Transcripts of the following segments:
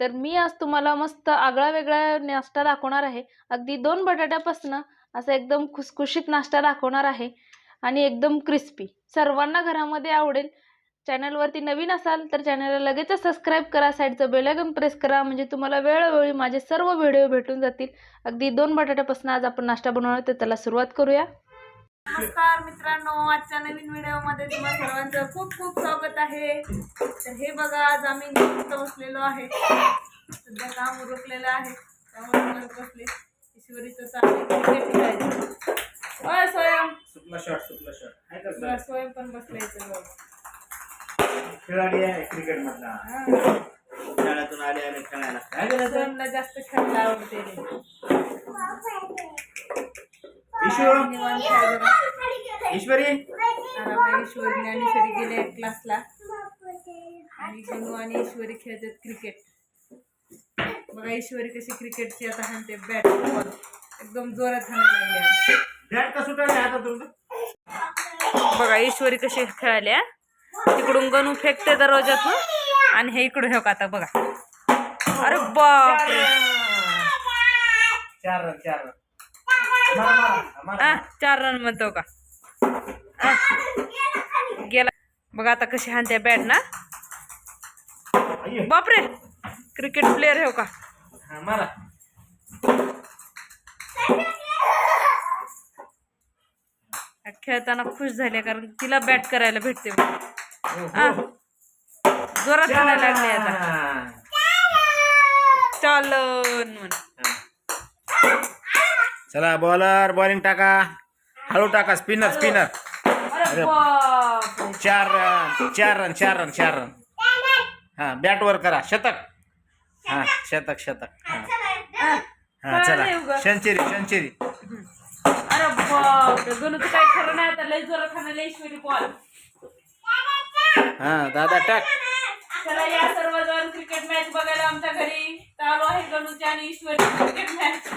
तर मी आज तुम्हाला मस्त आगळा वेगळा नाश्ता दाखवणार आहे. अगदी दोन बटाट्यापासनं असा एकदम खुसखुशीत नाश्ता दाखवणार आहे आणि एकदम क्रिस्पी सर्वांना घरामध्ये आवडेल. चॅनलवरती नवीन असाल तर चॅनलला लगेचच सबस्क्राईब करा. साईडचं बेलायकन प्रेस करा. म्हणजे तुम्हाला वेळोवेळी माझे सर्व व्हिडिओ भेटून जातील. अगदी दोन बटाट्यापासून आज आपण नाश्ता बनवणार तर त्याला सुरुवात करूया. नमस्कार मित्रांनो आजच्या नवीन व्हिडिओमध्ये तुम्हा सर्वांचं खूप खूप स्वागत आहे. तर हे बघा आज आम्ही निवांत बसलेलो आहे. सध्या काम उरकलेलं आहे. त्यामुळे निवांत बसले. ईश्वरीचं स्वयं. सुटला शॉट सुटला शॉट स्वयं पण बसले इथं बघ. खेळाडी आहे क्रिकेट मधला. शाळेतून आले आले खेळायला. स्वयंला जास्त खेळायला आवडते. ईश्वर. ईश्वरी? ईश्वरी गेले क्लासला. आणि गणू आणि ईश्वरी खेळतात क्रिकेट बघा ईश्वरी कशी क्रिकेटची आता हाणते. बॅट बॉल एकदम जोरात हाणायला लागली बॅट का सुटायला आता तुमचं? बघा ईश्वरी कशी खेळाल्या तिकडून गणू फेकते दरवाजातून आणि हे इकडून हे का आता बघा. अरे बाप चार रन चार रन. चार रन म्हणतो का? गेला. बघा आता कशी हाणते बॅट ना. बापरे क्रिकेट प्लेअर हो का? खेळताना खुश झाले कारण तिला बॅट करायला भेटते. जोरात हाणायला लागली आता. चालन म्हण चला बॉलर बॉलिंग टाका. हळू टाका स्पिनर स्पिनर अरे. चार रन चार रन चार रन चार रन हा बॅट वर करा. शतक. हा शतक शतक. हा. हा चला. Century century. अरे बापरे गणू तर काही खरं नाही आता. लय जोरात हाणायला ईश्वरी बॉल हा दादा टाक. चला या सर्वजण क्रिकेट मॅच बघायला आमच्या घरी. चालू आहे गणूची आणि ईश्वरी क्रिकेट मॅच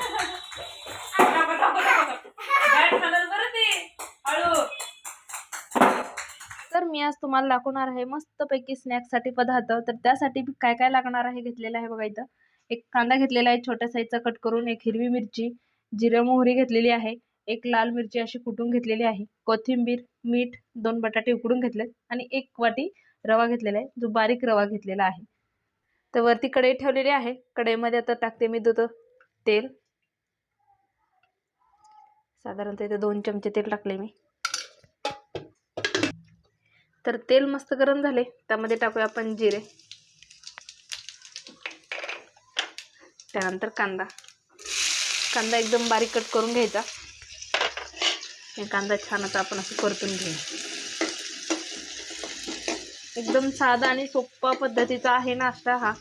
बॅट बरं हळू. तर मी आज तुम्हाला दाखवणार आहे मस्तपैकी स्नॅक्ससाठी पदार्थ. तर त्यासाठी काय काय लागणार आहे घेतलेलं आहे बघा इथं. एक कांदा घेतलेला आहे छोट्या साईजचा कट करून एक हिरवी मिरची जिरे मोहरी घेतलेली आहे एक लाल मिरची अशी कुटून घेतलेली आहे कोथिंबीर मीठ दोन बटाटे उकडून घेतलेत आणि एक वाटी रवा घेतलेला आहे जो बारीक रवा घेतलेला आहे. तर वरती कढई ठेवलेली आहे. कढईमध्ये आता टाकते मी दूध तेल. साधारणतः इथे दोन चमचे तेल टाकले मी. तर तेल मस्त गरम झाले. त्यामध्ये टाकूया आपण जिरे. त्यानंतर कांदा. कांदा एकदम बारीक कट करून घ्यायचा. हे कांदा छान आता आपण असं परतून घेऊ. एकदम साधा आणि सोपा पद्धतीचा आहे नाश्ता हा.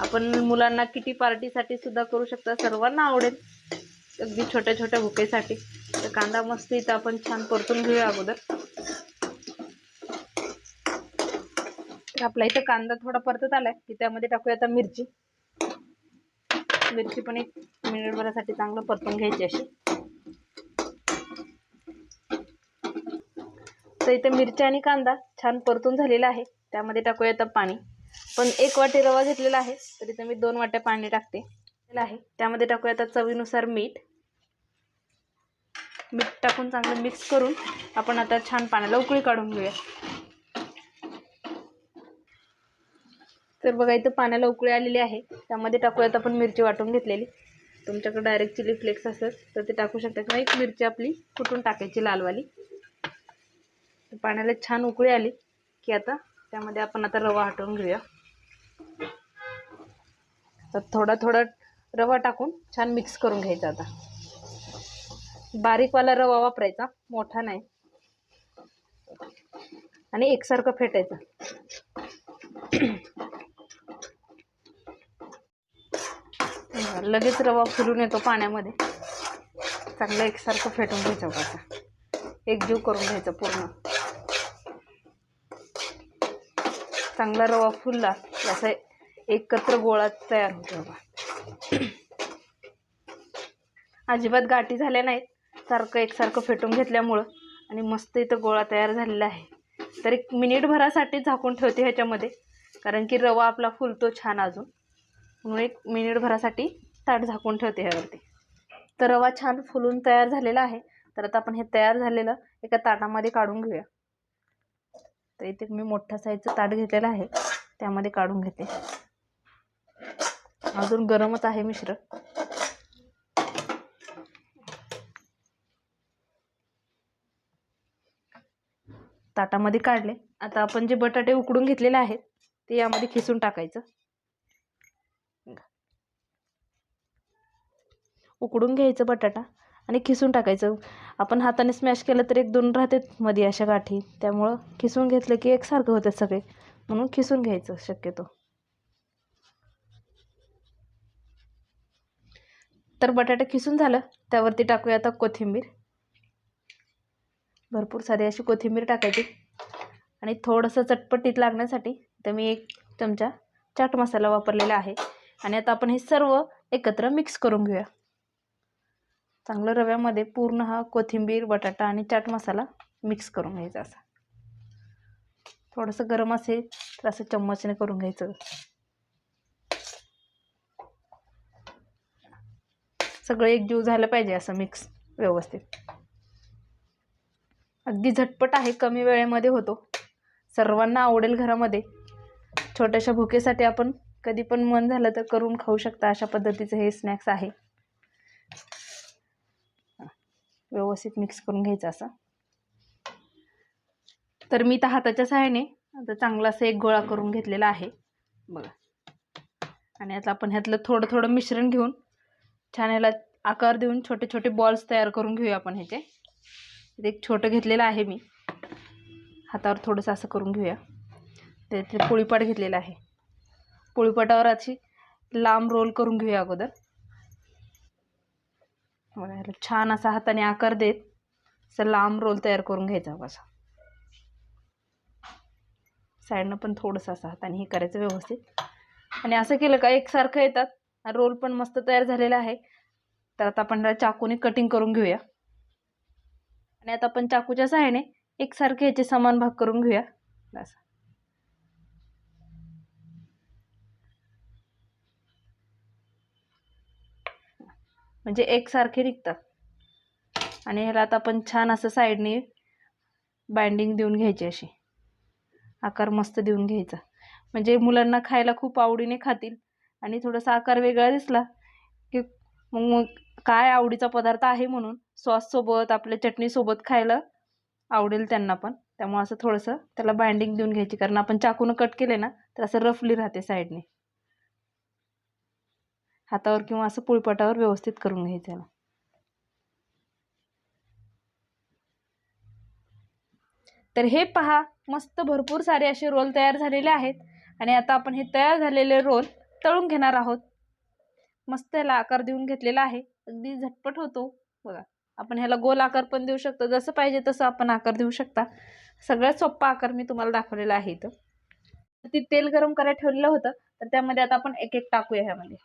आपण मुलांना किटी पार्टीसाठी सुद्धा करू शकता. सर्वांना आवडेल. अगदी छोट्या छोट्या भुकेसाठी. तर कांदा मस्त इथं आपण छान परतून घेऊया अगोदर. तर आपला इथं कांदा थोडा परतत आलाय. की त्यामध्ये टाकूया आता मिरची. मिरची पण एक मिनिटभरासाठी चांगलं परतून घ्यायची अशी. तर इथे मिरची आणि कांदा छान परतून झालेला आहे. त्यामध्ये टाकूया आता पाणी. पण एक वाटी रवा घेतलेला आहे. तर इथे मी दोन वाट्या पाणी टाकते. आहे. त्यामध्ये टाकूया आता चवीनुसार मीठ. मीठ टाकून चांगलं मिक्स करून आपण आता छान पाण्याला उकळी काढून घेऊया. तर बघा इथं पाण्याला उकळी आलेली आहे. त्यामध्ये टाकूयात आपण मिरची वाटून घेतलेली. तुमच्याकडे डायरेक्ट चिली फ्लेक्स असेल तर ते टाकू शकता. किंवा एक मिरची आपली कुटून टाकायची लालवाली. पाण्याला छान उकळी आली की आता त्यामध्ये आपण आता रवा हटवून घेऊया. तर थोडा थोडा रवा टाकून छान मिक्स करून घ्यायचा आता. बारीकवाला रवा वापरायचा मोठा नाही. आणि एकसारखं फेटायचं. लगेच रवा फुलून येतो पाण्यामध्ये. चांगलं एकसारखं फेटून घ्यायचं होता एकजीव करून घ्यायचा पूर्ण. चांगला रवा फुलला असं असा एकत्र गोळा तयार होतो रवा अजिबात गाठी झाल्या नाहीत सारखं एकसारखं फेटून घेतल्यामुळं. आणि मस्त इथं गोळा तयार झालेला आहे. तर एक मिनिटभरासाठी झाकून ठेवते ह्याच्यामध्ये कारण की रवा आपला फुलतो छान अजून. म्हणून एक मिनिटभरासाठी ताट झाकून ठेवते ह्यावरती. तर रवा छान फुलून तयार झालेला आहे. तर आता आपण हे तयार झालेलं एका ताटामध्ये काढून घेऊया. तर इथे मी मोठ्या साईजचं ताट घेतलेलं आहे. त्यामध्ये काढून घेते. अजून गरमच आहे मिश्र. ताटामध्ये काढले. आता आपण जे बटाटे उकडून घेतलेले आहेत ते यामध्ये खिसून टाकायचं. उकडून घ्यायचं बटाटा. आणि खिसून टाकायचं. आपण हाताने स्मॅश केलं तर एक दोन राहतात मध्ये अशा गाठी. त्यामुळं खिसून घेतलं की एकसारखं होतं सगळे. म्हणून खिसून घ्यायचं शक्यतो. तर बटाटा खिसून झालं. त्यावरती टाकूया आता कोथिंबीर. भरपूर सारी अशी कोथिंबीर टाकायची. आणि थोडंसं चटपटीत लागण्यासाठी तर मी एक चमचा चाट मसाला वापरलेला आहे. आणि आता आपण हे सर्व एकत्र मिक्स करून घेऊया. चांगलं रव्यामध्ये पूर्ण हा कोथिंबीर बटाटा आणि चाट मसाला मिक्स करून घ्यायचा असा. थोडंसं गरम असेल तर असं चम्मचने करून घ्यायचं. सगळं एकजीव झालं पाहिजे असं मिक्स व्यवस्थित. अगदी झटपट आहे कमी वेळेमध्ये होतो. सर्वांना आवडेल घरामध्ये. छोट्याशा भुकेसाठी आपण कधी पण मन झालं तर करून खाऊ शकता अशा पद्धतीचं हे स्नॅक्स आहे. व्यवस्थित मिक्स करून घ्यायचं असं. तर मी तर हाताच्या सहाय्याने आता चांगला असं एक गोळा करून घेतलेला आहे. बघा. आणि आता आपण ह्यातलं थोडं थोडं मिश्रण घेऊन छान ह्याला आकार देऊन छोटे छोटे बॉल्स तयार करून घेऊया आपण ह्याचे. एक छोटं घेतलेलं आहे मी. हातावर थोडंसं असं करून घेऊया. त्याचे पोळीपाट घेतलेला आहे. पोळीपाटावर अशी लांब रोल करून घेऊया अगोदर. बघा ह्याला छान असा हाताने आकार देत असं लांब रोल तयार करून घ्यायचा असा साईडनं पण थोडंसं असं हाताने हे करायचं व्यवस्थित. आणि असं केलं का एकसारखं येतात. रोल पण मस्त तयार झालेला आहे. तर आता आपण चाकूने कटिंग करून घेऊया. आणि आता आपण चाकूच्या सहाय्याने एकसारखे ह्याचे समान भाग करून घेऊया. असं म्हणजे एकसारखे निघतात. आणि ह्याला आता आपण छान असं साईडने बाइंडिंग देऊन घ्यायची अशी. आकार मस्त देऊन घ्यायचा. म्हणजे मुलांना खायला खूप आवडीने खातील. आणि थोडासा आकार वेगळा दिसला की मग मग काय आवडीचा पदार्थ आहे म्हणून सॉससोबत आपल्या चटणीसोबत खायला आवडेल त्यांना पण. त्यामुळे असं थोडंसं त्याला बाइंडिंग देऊन घ्यायची. कारण आपण चाकूनं कट केले ना तर असं रफली राहते साईडने. हातावर किंवा असं पोळपाटावर व्यवस्थित करून घ्यायचं याला तर हे पहा मस्त भरपूर सारे असे रोल तयार झालेले आहेत आणि आता आपण हे तयार झालेले रोल तळून घेणार आहोत. मस्त याला आकार देऊन घेतलेला आहे. अगदी झटपट होतो. बघा आपण ह्याला गोल आकार पण देऊ शकतो. जसं पाहिजे तसं आपण आकार देऊ शकता. सगळ्यात सोप्पा आकार मी तुम्हाला दाखवलेला आहे इथं. ती तेल गरम करायला ठेवलेलं होतं. तर त्यामध्ये आता आपण एक एक टाकूया ह्यामध्ये.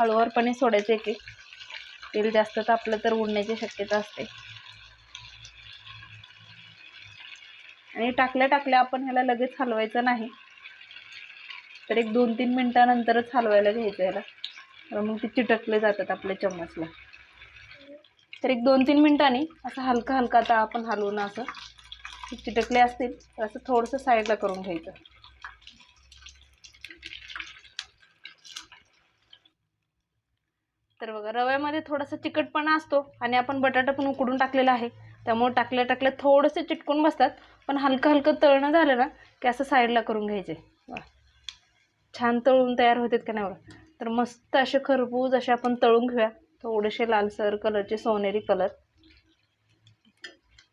हळूवारपणे सोडायचं एक एक तेल जास्त तापलं तर उडण्याची शक्यता असते. आणि टाकल्या टाकल्या आपण ह्याला लगेच हलवायचं नाही. तर एक दोन तीन मिनटानंतरच हलवायला घ्यायचं ह्याला. मग ते चिटकले जातात आपल्या चम्मचला. तर एक दोन तीन मिनटांनी असं हलका हलका आता आपण हलवून असं ते चिटकले असतील तर असं थोडंसं साईडला करून घ्यायचं. तर बघा रव्यामध्ये थोडासा चिकटपणा असतो आणि आपण बटाटा पण उकडून टाकलेला आहे. त्यामुळे टाकल्या टाकल्या थोडंसं चिटकून बसतात. पण हलकं हलकं तळणं झालं ना की असं साईडला करून घ्यायचे. वा. छान तळून तयार होतात का नाही बघा. तर मस्त असे खरबूज असे आपण तळून घेऊया. थोडेसे लालसर कलरचे सोनेरी कलर.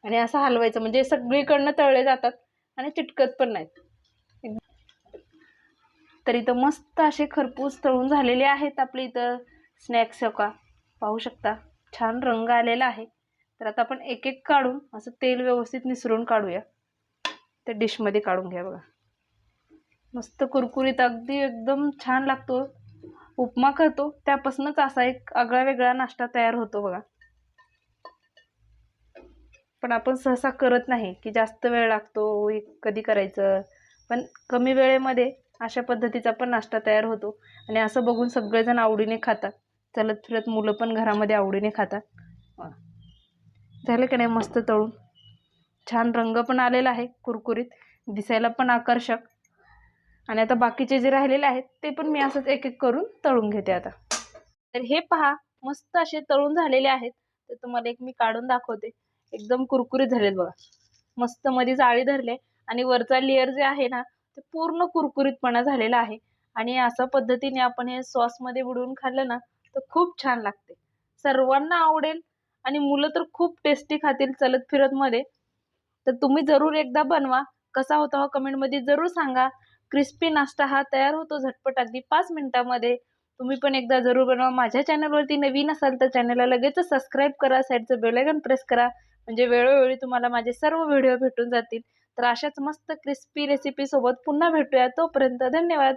आणि असं हलवायचं म्हणजे सगळीकडनं तळले जातात आणि चिटकत पण नाहीत. तर इथं मस्त असे खरपूस तळून झालेले आहेत आपले इथं. स्नॅक्स हो का? पाहू शकता. छान रंग आलेला आहे. तर आता आपण एक एक काढून असं तेल व्यवस्थित निसरून काढूया. त्या डिशमध्ये काढून घ्या बघा. मस्त कुरकुरीत अगदी एकदम छान लागतो. उपमा करतो. त्यापासूनच असा एक आगळा वेगळा नाश्ता तयार होतो बघा. पण आपण सहसा करत नाही की जास्त वेळ लागतो हे कधी करायचं. पण कमी वेळेमध्ये अशा पद्धतीचा पण नाश्ता तयार होतो. आणि असं बघून सगळेजण आवडीने खातात. चलत फिरत मुलं पण घरामध्ये आवडीने खातात. झालं की नाही मस्त तळून? छान रंग पण आलेला आहे कुरकुरीत. दिसायला पण आकर्षक. आणि आता बाकीचे जे राहिलेले आहेत ते पण मी असंच एक एक करून तळून घेते आता. तर हे पहा मस्त असे तळून झालेले आहेत. तर तुम्हाला एक मी काढून दाखवते. एकदम कुरकुरीत झालेत बघा. मस्त मध्ये जाळी धरले आणि वरचा लेअर जे आहे ना ते पूर्ण कुरकुरीतपणा झालेला आहे. आणि अशा पद्धतीने आपण हे सॉसमध्ये बुडवून खाल्लं ना तर खूप छान लागते. सर्वांना आवडेल आणि मुलं तर खूप टेस्टी खातील चलत फिरत मध्ये. तर तुम्ही जरूर एकदा बनवा. कसा होता हो हा कमेंटमध्ये जरूर सांगा. क्रिस्पी नाश्ता हा तयार होतो झटपट अगदी पाच मिनिटामध्ये. तुम्ही पण एकदा जरूर बनवा. माझ्या चॅनलवरती नवीन असाल तर चॅनलला लगेच सबस्क्राईब करा. साईडचं बेलायकन प्रेस करा. म्हणजे वेळोवेळी तुम्हाला माझे सर्व व्हिडिओ भेटून जातील. तर अशाच मस्त क्रिस्पी रेसिपीसोबत पुन्हा भेटूया. तोपर्यंत धन्यवाद.